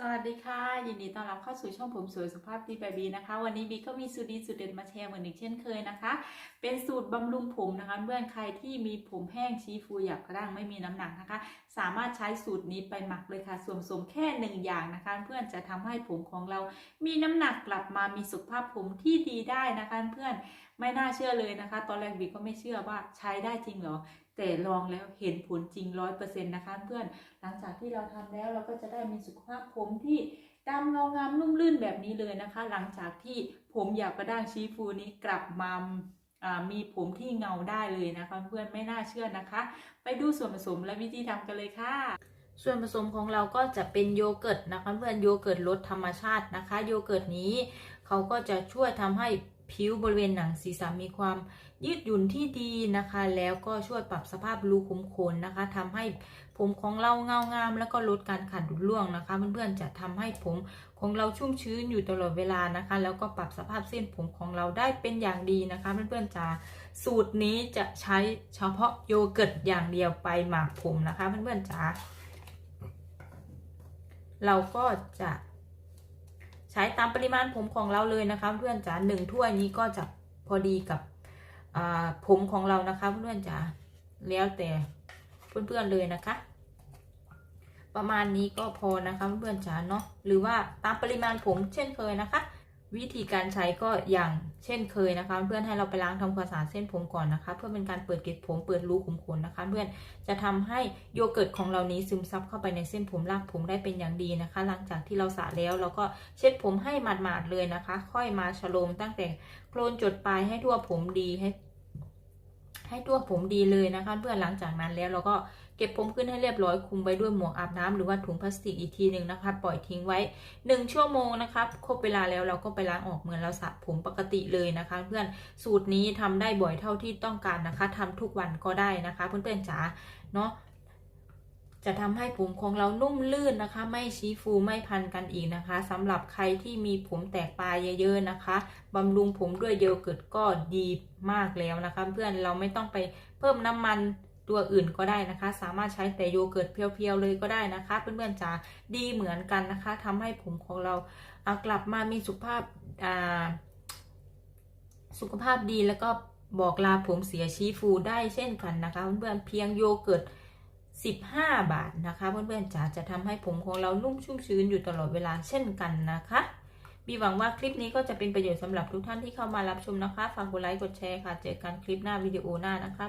สวัสดีค่ะ ยินดีต้อนรับเข้าสู่ช่องผมสวยสุภาพดีแบบบีนะคะ วันนี้บีก็มีสูตรดีสูตรเด็ดมาแชร์เหมือนอีกเช่นเคยนะคะ เป็นสูตรบำรุงผมนะคะเพื่อนใครที่มีผมแห้งชี้ฟูหยาบกระด้างไม่มีน้ำหนักนะคะ สามารถใช้สูตรนี้ไปหมักเลยค่ะส่วนผสมแค่หนึ่งอย่างนะคะ เพื่อนจะทำให้ผมของเรา มีน้ำหนักกลับมามีสุขภาพผมที่ดีได้นะคะ เพื่อนไม่น่าเชื่อเลยนะคะ ตอนแรกบีก็ไม่เชื่อว่าใช้ได้จริงเหรอ แต่ลองแล้วเห็นผลจริงร้อยเปอร์เซ็นต์นะคะเพื่อนหลังจากที่เราทำแล้วเราก็จะได้มีสุขภาพผมที่ดำเงางามนุ่มลื่นแบบนี้เลยนะคะ หลังจากที่ผมหยาบกระด้างชี้ฟูนี้กลับมาอ่ามีผมที่เงาได้เลยนะคะ เพื่อนไม่น่าเชื่อนะคะ ไปดูส่วนผสมและวิธีทำกันเลยค่ะ ส่วนผสมของเราก็จะเป็นโยเกิร์ตนะคะเพื่อนโยเกิร์ตรสธรรมชาตินะคะ โยเกิร์ตนี้เขาก็จะช่วยทำให้ ผิวบริเวณหนังศีรษะมีความยืดหยุ่นที่ดีนะคะ แล้วก็ช่วยปรับสภาพรูขุมขนนะคะทำให้ผมของเราเงางาม แล้วก็ลดการขาดดุดร่วงนะคะ เพื่อนๆจะทำให้ผมของเราชุ่มชื้นอยู่ตลอดเวลานะคะ แล้วก็ปรับสภาพเส้นผมของเราได้เป็นอย่างดีนะคะ เพื่อนๆจะสูตรนี้จะใช้เฉพาะโยเกิร์ตอย่างเดียวไปหมักผมนะคะ เพื่อนๆจ๋าเราก็จะ ใช้ตามปริมาณผมของเราเลยนะคะเพื่อนจ๋าหนึ่งถ้วยนี้ก็จะพอดีกับผมของเรานะคะเพื่อนจ๋าแล้วแต่เพื่อนๆเลยนะคะ ประมาณนี้ก็พอนะคะเพื่อนจ๋าเนาะหรือว่าตามปริมาณผมเช่นเคยนะคะ วิธีการใช้ก็อย่างเช่นเคยนะคะ เพื่อนให้เราไปล้างทำความสะอาดเส้นผมก่อนนะคะ เพื่อเป็นการเปิดเกล็ดผมเปิดรูขุมขนนะคะ เพื่อนจะทำให้โยเกิร์ตของเรานี้ซึมซับเข้าไปในเส้นผมรากผมได้เป็นอย่างดีนะคะ หลังจากที่เราสระแล้วเราก็เช็ดผมให้หมาดๆเลยนะคะ ค่อยมาฉโลมตั้งแต่โคลนจดปลายให้ทั่วผมดีให้ ให้ตัวผมดีเลยนะคะ เพื่อนหลังจากนั้นแล้วเราก็เก็บผมขึ้นให้เรียบร้อยคุมไว้ด้วยหมวกอาบน้ำหรือว่าถุงพลาสติกอีกทีหนึ่งนะคะ ปล่อยทิ้งไว้ 1 ชั่วโมงนะคะครบเวลาแล้วเราก็ไปล้างออกเหมือนเราสระผมปกติเลยนะคะ เพื่อนสูตรนี้ทำได้บ่อยเท่าที่ต้องการนะคะทำทุกวันก็ได้นะคะ เพื่อนๆจ๋าเนาะ จะทำให้ผมของเรานุ่มลื่นนะคะ ไม่ชี้ฟูไม่พันกันอีกนะคะสำหรับใครที่มีผมแตกปลายเยอะๆนะคะบำรุงผมด้วยโยเกิร์ตก็ดีมากแล้วนะคะ เพื่อนเราไม่ต้องไปเพิ่มน้ำมันตัวอื่นก็ได้นะคะ สามารถใช้แต่โยเกิร์ตเพียวๆเลยก็ได้นะคะ เพื่อนๆจ๋าดีเหมือนกันนะคะทำให้ผมของเราอ่ากลับมามีสุขภาพาสุขภาพดีแล้วก็บอกลาผมเสียชี้ฟูได้เช่นกันนะคะ เพื่อนๆเพียงโยเกิร์ต 15 บาทนะคะ เพื่อนๆจ๋าจะทำให้ผมของเรานุ่มชุ่มชื้นอยู่ตลอดเวลาเช่นกันนะคะบีหวังว่าคลิปนี้ก็จะเป็นประโยชน์สำหรับทุกท่านที่เข้ามารับชมนะคะ ฝากกดไลค์กดแชร์ค่ะ เจอกันคลิปหน้าวิดีโอหน้านะคะ